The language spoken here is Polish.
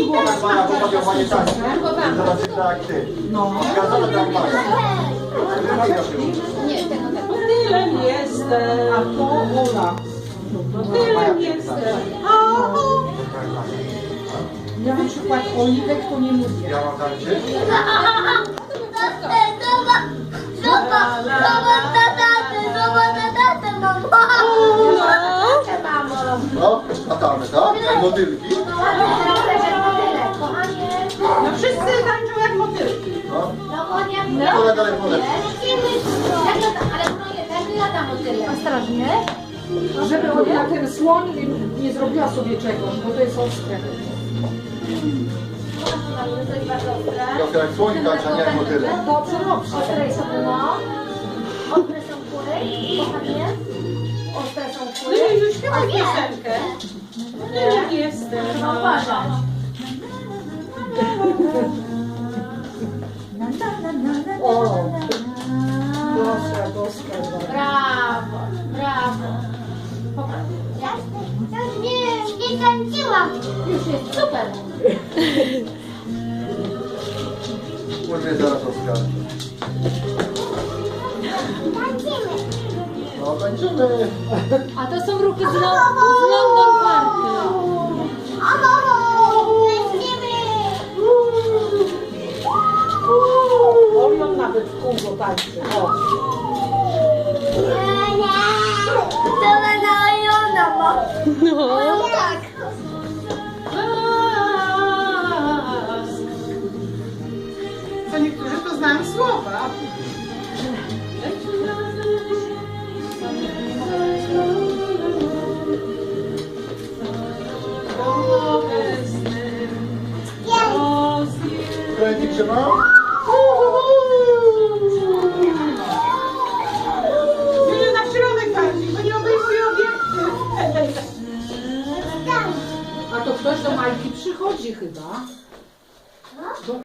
głowa Maja, popatrz jak Maja tak. Zobaczyć tak ty. No. Tak. Maja się mówi. Nie, tego tak. Motylem jestem. A to Ola. Motylem jestem. O, Ja na przykład oliwek to nie lubię. Ja mam tańczyć? No, latamy, tak? Jak motylki. Kto dalej poleci? Ostrożnie. Żeby Ola ten słoń nie zrobiła sobie czegoś, bo to jest ostre. Trochę jak słoń a nie jak motyle. Dobrze, dobrze. Ostre są no. Ostre są kury. Kochanie. Ostre są No kury. i już śpiewaj piosenkę. Motylem jestem. Trzeba uważać. О, доска, доска. Браво, браво. Не кончила. Супер. Уже зараз розкажу. А то сам руки знал. Nawet w kółko. O. To będę ojona, bo... No. Tak. Co niektórzy to znają słowa. Kręci trzyma? to ktoś do Majki przychodzi chyba.